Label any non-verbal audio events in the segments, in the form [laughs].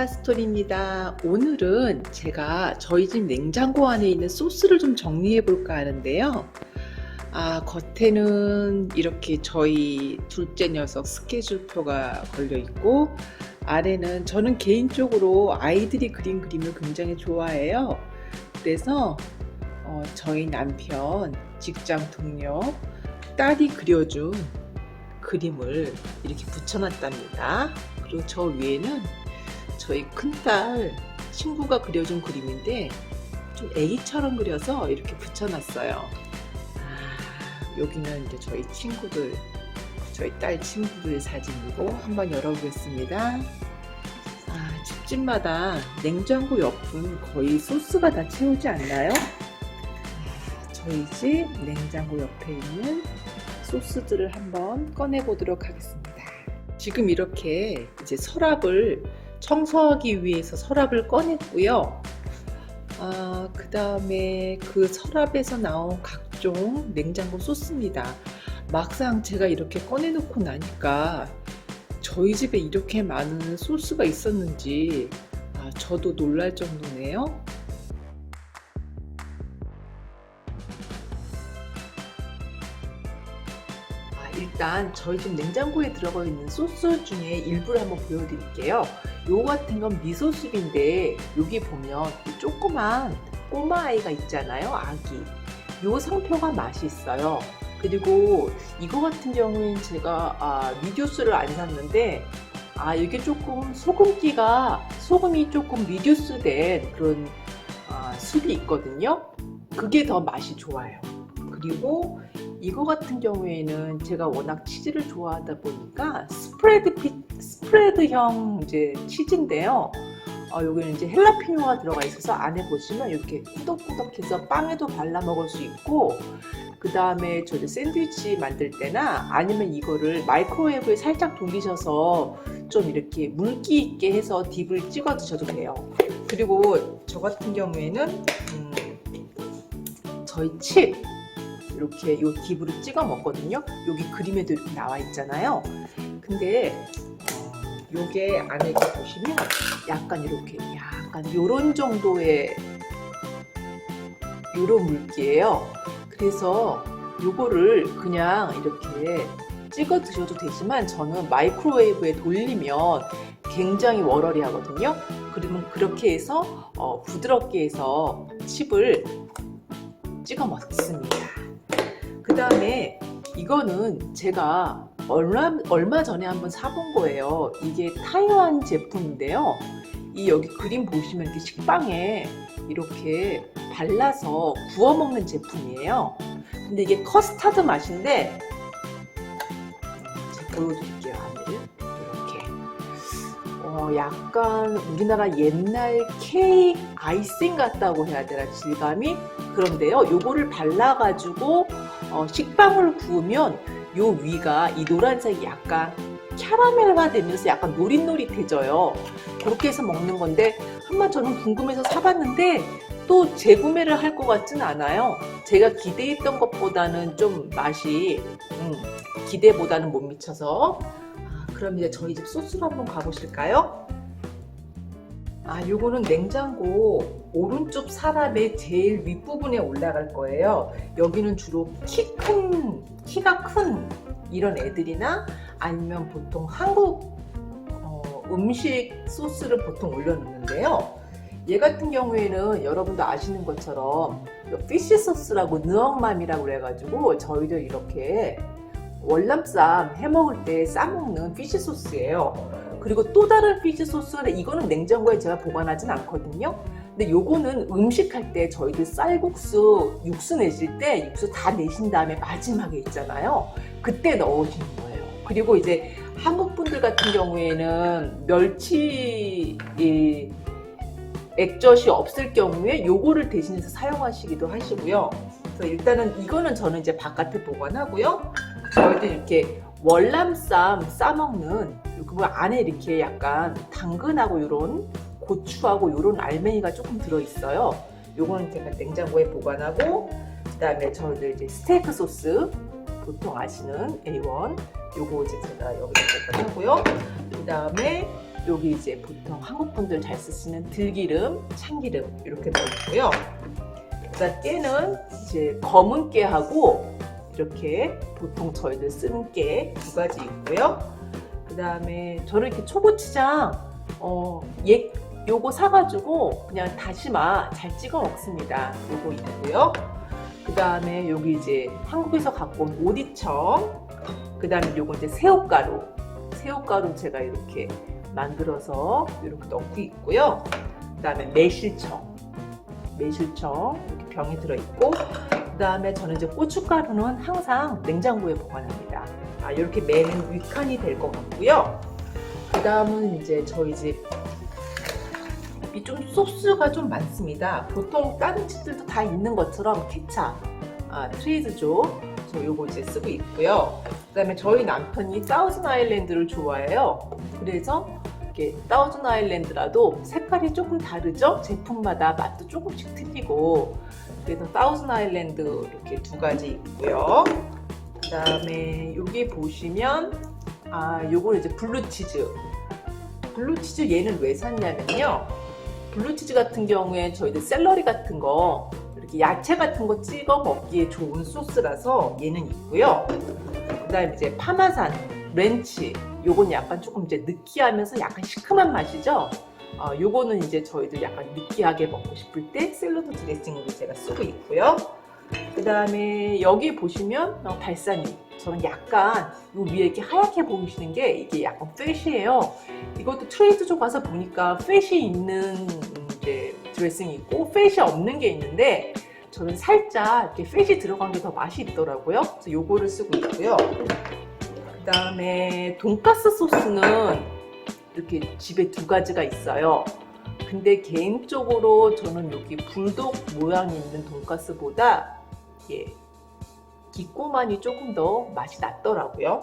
파파스토리입니다. 오늘은 제가 저희 집 냉장고 안에 있는 소스를 좀 정리해 볼까 하는데요. 아, 겉에는 이렇게 저희 둘째 녀석 스케줄표가 걸려 있고, 아래는 저는 개인적으로 아이들이 그린 그림을 굉장히 좋아해요. 그래서 어, 저희 남편, 직장 동료, 딸이 그려준 그림을 이렇게 붙여놨답니다. 그리고 저 위에는 저희 큰딸 친구가 그려준 그림인데 좀 애기처럼 그려서 이렇게 붙여놨어요. 아, 여기는 이제 저희 친구들, 저희 딸 친구들 사진이고 한번 열어보겠습니다. 아, 집집마다 냉장고 옆은 거의 소스가 다 채우지 않나요? 아, 저희 집 냉장고 옆에 있는 소스들을 한번 꺼내 보도록 하겠습니다. 지금 이렇게 이제 서랍을 청소하기 위해서 서랍을 꺼냈고요. 아, 그 다음에 그 서랍에서 나온 각종 냉장고 소스입니다. 막상 제가 이렇게 꺼내놓고 나니까 저희 집에 이렇게 많은 소스가 있었는지 아, 저도 놀랄 정도네요. 아, 일단 저희 집 냉장고에 들어가 있는 소스 중에 일부를 한번 보여드릴게요. 요 같은 건 미소숲인데 여기 보면 이 조그만 꼬마 아이가 있잖아요. 아기. 요 상표가 맛있어요. 그리고 이거 같은 경우엔 제가 아, 미디오스를 안 샀는데 아 이게 조금 소금기가 소금이 조금 미디오스된 그런 아, 숲이 있거든요. 그게 더 맛이 좋아요. 그리고 이거 같은 경우에는 제가 워낙 치즈를 좋아하다 보니까 스프레드 피, 스프레드형 이제 치즈인데요. 어, 여기는 이제 헬라피뇨가 들어가 있어서 안에 보시면 이렇게 꾸덕꾸덕해서 빵에도 발라 먹을 수 있고 그 다음에 저희 샌드위치 만들 때나 아니면 이거를 마이크로웨이브에 살짝 돌리셔서 좀 이렇게 물기 있게 해서 딥을 찍어 드셔도 돼요. 그리고 저 같은 경우에는 음, 저희 칩 이렇게 요 딥으로 찍어 먹거든요. 여기 그림에도 이렇게 나와 있잖아요. 근데 어, 요게 안에 보시면 약간 이렇게 약간 요런 정도의 요런 물기예요. 그래서 요거를 그냥 이렇게 찍어 드셔도 되지만 저는 마이크로웨이브에 돌리면 굉장히 워러리 하거든요. 그러면 그렇게 해서 어, 부드럽게 해서 칩을 찍어 먹습니다. 그 다음에 이거는 제가 얼마, 얼마 전에 한번 사본 거예요. 이게 타이완 제품인데요. 이 여기 그림 보시면 이렇게 식빵에 이렇게 발라서 구워 먹는 제품이에요. 근데 이게 커스타드 맛인데 제가 보여드릴게요. 안을 이렇게 어, 약간 우리나라 옛날 케이크 아이싱 같다고 해야 되나 질감이 그런데요. 요거를 발라가지고 어, 식빵을 구우면 요 위가 이 노란색이 약간 캐러멜화 되면서 약간 노릿노릿해져요. 그렇게 해서 먹는 건데 한번 저는 궁금해서 사봤는데 또 재구매를 할 것 같진 않아요. 제가 기대했던 것보다는 좀 맛이 음, 기대보다는 못 미쳐서 아, 그럼 이제 저희 집 소스로 한번 가보실까요? 아, 요거는 냉장고 오른쪽 서랍의 제일 윗부분에 올라갈 거예요. 여기는 주로 키 큰, 키가 큰 이런 애들이나 아니면 보통 한국 어, 음식 소스를 보통 올려놓는데요. 얘 같은 경우에는 여러분도 아시는 것처럼 피쉬 소스라고 느엉맘이라고 그래가지고 저희도 이렇게 월남쌈 해먹을 때 싸먹는 피쉬 소스예요. 그리고 또 다른 피쉬 소스는 이거는 냉장고에 제가 보관하진 않거든요. 근데 요거는 음식할 때 저희들 쌀국수 육수 내실 때 육수 다 내신 다음에 마지막에 있잖아요. 그때 넣으시는 거예요. 그리고 이제 한국 분들 같은 경우에는 멸치 이 액젓이 없을 경우에 요거를 대신해서 사용하시기도 하시고요. 그래서 일단은 이거는 저는 이제 바깥에 보관하고요. 저희도 이렇게 월남쌈 싸먹는 그 안에 이렇게 약간 당근하고 요런 고추하고 요런 알맹이가 조금 들어있어요. 요거는 제가 냉장고에 보관하고 그 다음에 저희들 이제 스테이크 소스 보통 아시는 A1 요거 이제 제가 여기다 보관하고요. 그 다음에 여기 이제 보통 한국 분들 잘 쓰시는 들기름, 참기름 이렇게 넣어 있고요. 그다음 깨는 이제 검은 깨하고 이렇게 보통 저희들 쓰는 깨두 가지 있고요. 그 다음에 저는 이렇게 초고추장 어, 예, 요거 사가지고 그냥 다시마 잘 찍어 먹습니다. 요거 있고요. 그 다음에 여기 이제 한국에서 갖고 온 오디청. 그 다음에 요거 이제 새우가루. 새우가루 제가 이렇게 만들어서 이렇게 넣고 있고요. 그 다음에 매실청. 매실청 이렇게 병에 들어있고. 그 다음에 저는 이제 고춧가루는 항상 냉장고에 보관합니다. 아, 이렇게 매는 위칸이 될 것 같고요. 그 다음은 이제 저희 집 이 좀 소스가 좀 많습니다. 보통 다른 집들도 다 있는 것처럼 케찹, 아, 트레이드조, 저 요거 이제 쓰고 있고요. 그 다음에 저희 남편이 사우즌 아일랜드를 좋아해요. 그래서 이렇게 사우즌 아일랜드라도 색깔이 조금 다르죠? 제품마다 맛도 조금씩 틀리고 그래서 사우즌 아일랜드 이렇게 두 가지 있고요. 그 다음에 여기 보시면 아 요거는 이제 블루치즈 블루치즈 얘는 왜 샀냐면요. 블루치즈 같은 경우에 저희들 샐러리 같은 거 이렇게 야채 같은 거 찍어 먹기에 좋은 소스라서 얘는 있고요. 그다음에 이제 파마산 렌치 요건 약간 조금 이제 느끼하면서 약간 시큼한 맛이죠. 어, 요거는 이제 저희들 약간 느끼하게 먹고 싶을 때 샐러드 드레싱으로 제가 쓰고 있고요. 그 다음에 여기 보시면 어, 발사믹. 저는 약간 요 위에 이렇게 하얗게 보이시는 게 이게 약간 팻이에요. 이것도 트레이드조 가서 보니까 팻이 있는 음, 이제 드레싱이 있고 팻이 없는 게 있는데 저는 살짝 이렇게 팻이 들어간 게 더 맛이 있더라고요. 그래서 요거를 쓰고 있고요. 그 다음에 돈가스 소스는 이렇게 집에 두 가지가 있어요. 근데 개인적으로 저는 여기 불독 모양이 있는 돈가스보다 예, 기꼬만이 조금 더 맛이 낫더라고요.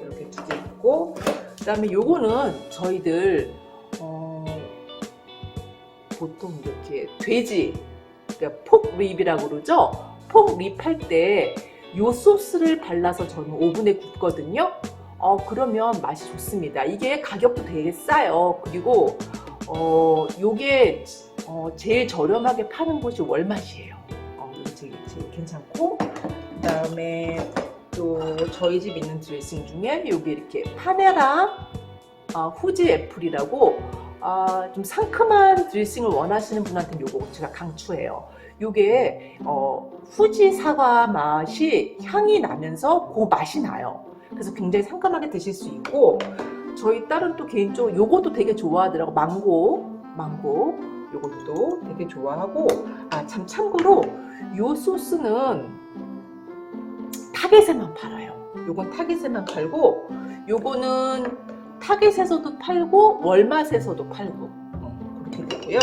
이렇게 두 개 있고 그 다음에 요거는 저희들 어, 보통 이렇게 돼지 그러니까 폭립이라고 그러죠. 폭립 할 때 요 소스를 발라서 저는 오븐에 굽거든요. 어, 그러면 맛이 좋습니다. 이게 가격도 되게 싸요. 그리고 어, 요게 어, 제일 저렴하게 파는 곳이 월맛이에요. 어, 제일, 제일 괜찮고 그다음에 또 저희 집 있는 드레싱 중에 여기 이렇게 파네라 어, 후지 애플이라고 아, 좀 상큼한 드레싱을 원하시는 분한테는 요거 제가 강추해요. 요게 어, 후지 사과 맛이 향이 나면서 그 맛이 나요. 그래서 굉장히 상큼하게 드실 수 있고 저희 딸은 또 개인적으로 요것도 되게 좋아하더라고 망고 망고 요것도 되게 좋아하고 아 참 참고로 요 소스는 타겟에만 팔아요. 요건 타겟에만 팔고 요거는 타겟에서도 팔고 월맛에서도 팔고 어, 그렇게 되고요.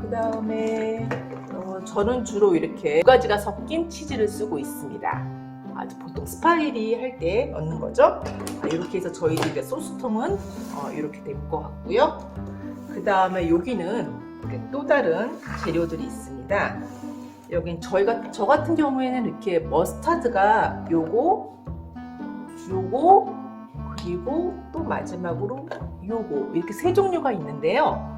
그 다음에 어, 저는 주로 이렇게 두 가지가 섞인 치즈를 쓰고 있습니다. 아주 보통 스파게티 할 때 넣는 거죠. 아, 이렇게 해서 저희 집의 소스통은 어, 이렇게 될것 같고요. 그 다음에 여기는 또 다른 재료들이 있습니다. 여긴 저희가 저 같은 경우에는 이렇게 머스타드가 요거 요거 그리고 또 마지막으로 요거 이렇게 세 종류가 있는데요.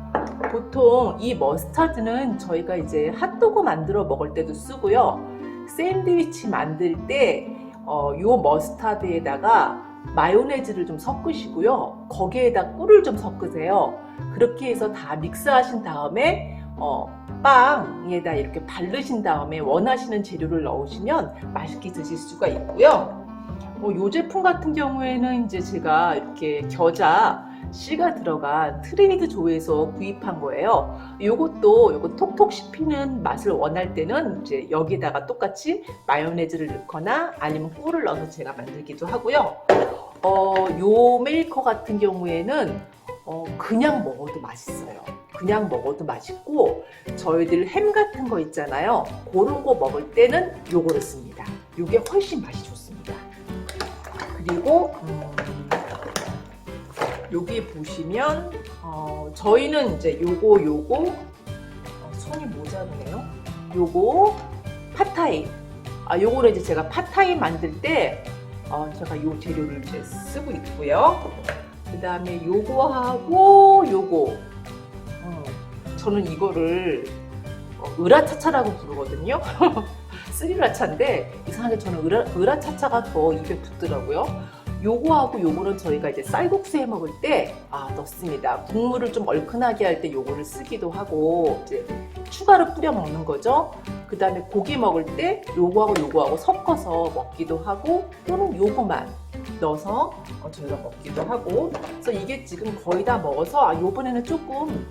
보통 이 머스타드는 저희가 이제 핫도그 만들어 먹을 때도 쓰고요. 샌드위치 만들 때 어, 요 머스타드에다가 마요네즈를 좀 섞으시고요. 거기에다 꿀을 좀 섞으세요. 그렇게 해서 다 믹스하신 다음에 어, 빵에다 이렇게 바르신 다음에 원하시는 재료를 넣으시면 맛있게 드실 수가 있고요. 어, 이 제품 같은 경우에는 이제 제가 이렇게 겨자 씨가 들어간 트레이드 조에서 구입한 거예요. 요것도 요거 톡톡 씹히는 맛을 원할 때는 이제 여기다가 똑같이 마요네즈를 넣거나 아니면 꿀을 넣어서 제가 만들기도 하고요. 어, 요 메이커 같은 경우에는 어, 그냥 먹어도 맛있어요. 그냥 먹어도 맛있고 저희들 햄 같은 거 있잖아요. 그런 거 먹을 때는 요거를 씁니다. 요게 훨씬 맛이 좋습니다. 그리고 음, 여기 보시면 어, 저희는 이제 요거 요거 어, 손이 모자르네요. 요거 팟타이. 아 요거를 이제 제가 팟타이 만들 때 어, 제가 요 재료를 이제 쓰고 있고요. 그 다음에 요거하고 요거. 음, 저는 이거를 어, 으라차차라고 부르거든요. [laughs] 스리라차인데 이상하게 저는 으라, 으라차차가 더 입에 붙더라고요. 요거하고 요거는 저희가 이제 쌀국수에 먹을 때 아, 넣습니다. 국물을 좀 얼큰하게 할 때 요거를 쓰기도 하고 이제 추가로 뿌려 먹는 거죠. 그 다음에 고기 먹을 때 요거하고 요거하고 섞어서 먹기도 하고 또는 요거만 넣어서 어, 저희가 먹기도 하고 그래서 이게 지금 거의 다 먹어서 아, 요번에는 조금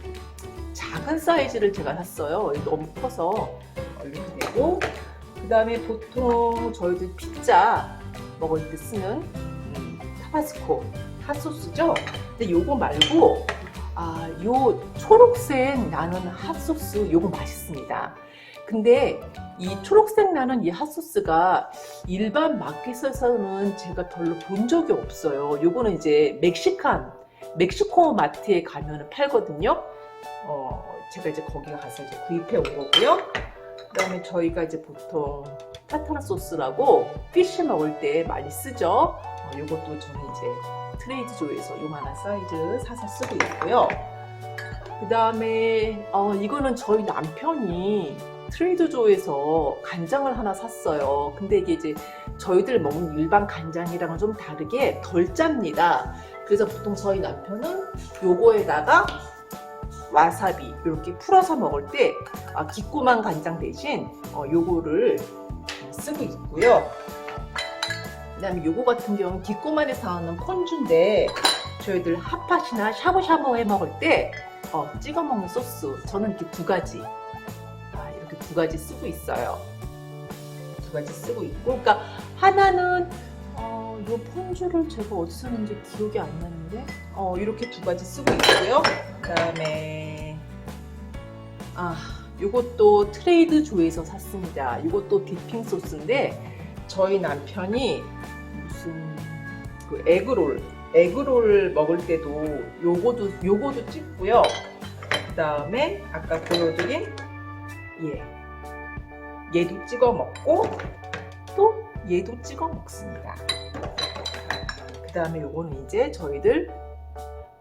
작은 사이즈를 제가 샀어요. 너무 커서 어, 이렇게 되고 그 다음에 보통 저희들 피자 먹을 때 쓰는 음, 타바스코 핫소스죠. 근데 요거 말고 아, 요 초록색 나는 핫소스 요거 맛있습니다. 근데 이 초록색 나는 이 핫소스가 일반 마켓에서는 제가 별로 본 적이 없어요. 요거는 이제 멕시칸, 멕시코 마트에 가면 팔거든요. 어, 제가 이제 거기 가서 이제 구입해 온 거고요. 그 다음에 저희가 이제 보통 타타라 소스라고 피쉬 먹을 때 많이 쓰죠. 어, 요것도 저는 이제 트레이드조에서 요만한 사이즈 사서 쓰고 있고요. 그 다음에 어, 이거는 저희 남편이 트레이드조에서 간장을 하나 샀어요. 근데 이게 이제 저희들 먹는 일반 간장이랑은 좀 다르게 덜 짭니다. 그래서 보통 저희 남편은 요거에다가 와사비 이렇게 풀어서 먹을 때 아, 기꼬만 간장 대신 어, 요거를 쓰고 있고요. 그다음에 요거 같은 경우는 기꼬만에서 나오는 폰주인데 저희들 핫팟이나 샤브샤브 해 먹을 때 어, 찍어 먹는 소스 저는 이렇게 두 가지 아, 이렇게 두 가지 쓰고 있어요. 두 가지 쓰고 있고, 그러니까 하나는 어, 요 폰주를 제가 어디서 샀는지 기억이 안 나는데 어, 이렇게 두 가지 쓰고 있고요. 그다음에 아 요것도 트레이드 조에서 샀습니다. 이것도 디핑 소스인데 저희 남편이 무슨 그 에그롤 에그롤 먹을 때도 요거도 요거도 찍고요. 그다음에 아까 보여드린 예 얘도 찍어 먹고 또 얘도 찍어 먹습니다. 그다음에 요거는 이제 저희들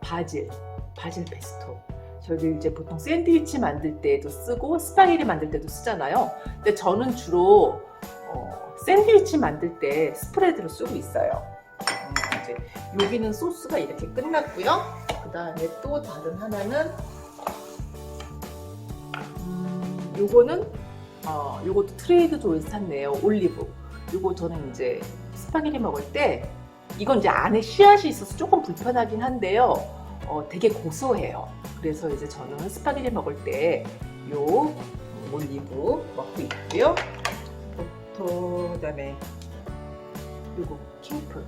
바질 바질 페스토 저희들 이제 보통 샌드위치 만들 때도 쓰고 스파게티 만들 때도 쓰잖아요. 근데 저는 주로 어, 샌드위치 만들 때 스프레드로 쓰고 있어요. 음, 이제 여기는 소스가 이렇게 끝났고요. 그 다음에 또 다른 하나는 음, 요거는 어, 요것도 트레이드 조에서 샀네요. 올리브. 요거 저는 이제 스파게티 먹을 때 이건 이제 안에 씨앗이 있어서 조금 불편하긴 한데요. 어, 되게 고소해요. 그래서 이제 저는 스파게티 먹을 때 요 올리브 먹고 있고요. 보통 그다음에 요거 킹프.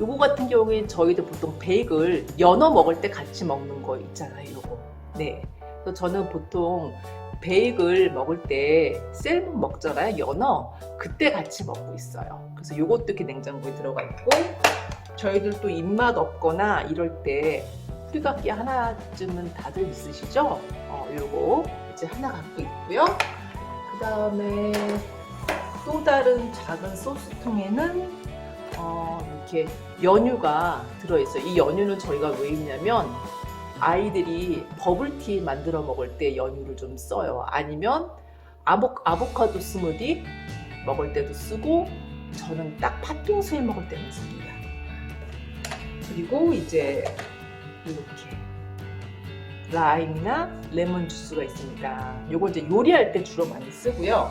요거 같은 경우에 저희도 보통 베이글 연어 먹을 때 같이 먹는 거 있잖아요. 요거. 네. 그래서 저는 보통 베이글 먹을 때 셀몬 먹잖아요. 연어. 그때 같이 먹고 있어요. 그래서 요것도 이렇게 냉장고에 들어가 있고 저희들 또 입맛 없거나 이럴 때 뿌리각기 하나쯤은 다들 있으시죠? 어, 요거 이제 하나 갖고 있고요. 그 다음에 또 다른 작은 소스통에는 어, 이렇게 연유가 들어있어요. 이 연유는 저희가 왜 있냐면 아이들이 버블티 만들어 먹을 때 연유를 좀 써요. 아니면 아보, 아보카도 스무디 먹을 때도 쓰고 저는 딱 팥빙수에 먹을 때만 씁니다. 그리고 이제 이렇게 라임이나 레몬 주스가 있습니다. 요거 이제 요리할 때 주로 많이 쓰고요.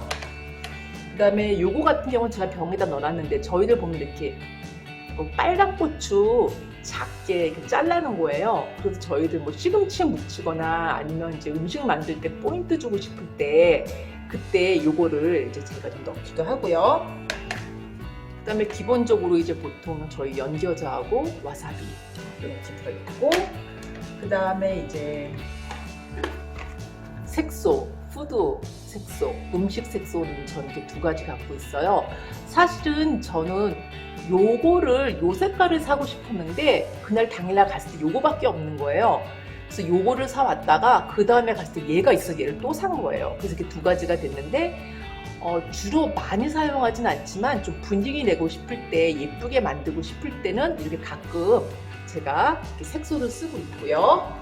그다음에 요거 같은 경우는 제가 병에다 넣어놨는데 저희들 보면 이렇게 뭐 빨간 고추 작게 이렇게 잘라는 거예요. 그래서 저희들 뭐 시금치 묻히거나 아니면 이제 음식 만들 때 포인트 주고 싶을 때 그때 요거를 이제 제가 좀 넣기도 하고요. 그다음에 기본적으로 이제 보통 저희 연겨자하고 와사비 이렇게 들어있고 그다음에 이제 색소, 푸드 색소, 음식 색소는 저는 이렇게 두 가지 갖고 있어요. 사실은 저는 요거를 요 색깔을 사고 싶었는데 그날 당일날 갔을 때 요거밖에 없는 거예요. 그래서 요거를 사왔다가 그 다음에 갔을 때 얘가 있어 얘를 또 산 거예요. 그래서 이렇게 두 가지가 됐는데 어, 주로 많이 사용하진 않지만 좀 분위기 내고 싶을 때 예쁘게 만들고 싶을 때는 이렇게 가끔 제가 이렇게 색소를 쓰고 있고요.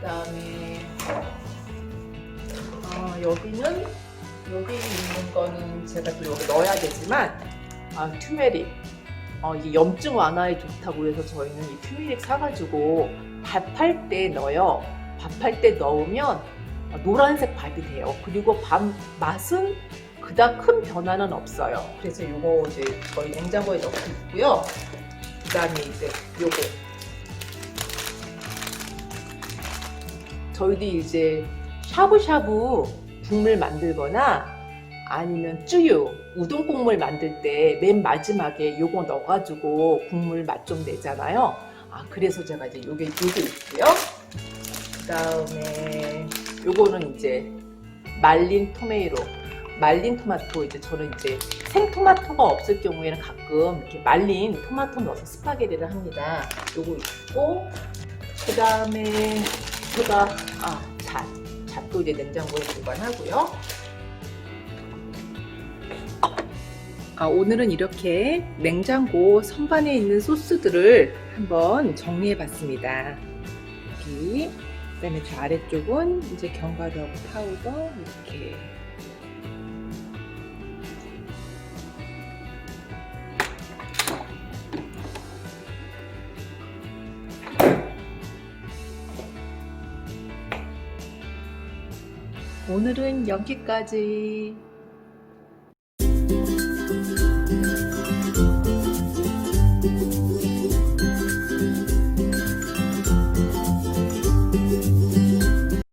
그 다음에 어, 여기는 여기 있는 거는 제가 또 여기 넣어야 되지만 아, 투메릭 어, 이게 염증 완화에 좋다고 해서 저희는 이 투메릭 사가지고 밥할 때 넣어요. 밥할 때 넣으면 어, 노란색 밥이 돼요. 그리고 밥 맛은 그닥 큰 변화는 없어요. 그래서 요거 이제 저희 냉장고에 넣고 있고요. 그 다음에 이제 요거 저희도 이제 샤브샤브 국물 만들거나 아니면 쭈유 우동 국물 만들 때 맨 마지막에 요거 넣어가지고 국물 맛 좀 내잖아요. 아 그래서 제가 이제 요게 요게 있고요. 그다음에 요거는 이제 말린 토메이로 말린 토마토 이제 저는 이제 생토마토가 없을 경우에는 가끔 이렇게 말린 토마토 넣어서 스파게티를 합니다. 요거 있고 그다음에 제가 아 잣, 잣도 이제 냉장고에 보관하고요. 아, 오늘은 이렇게 냉장고 선반에 있는 소스들을 한번 정리해 봤습니다. 여기, 그 다음에 저 아래쪽은 이제 견과류하고 파우더 이렇게 오늘은 여기까지.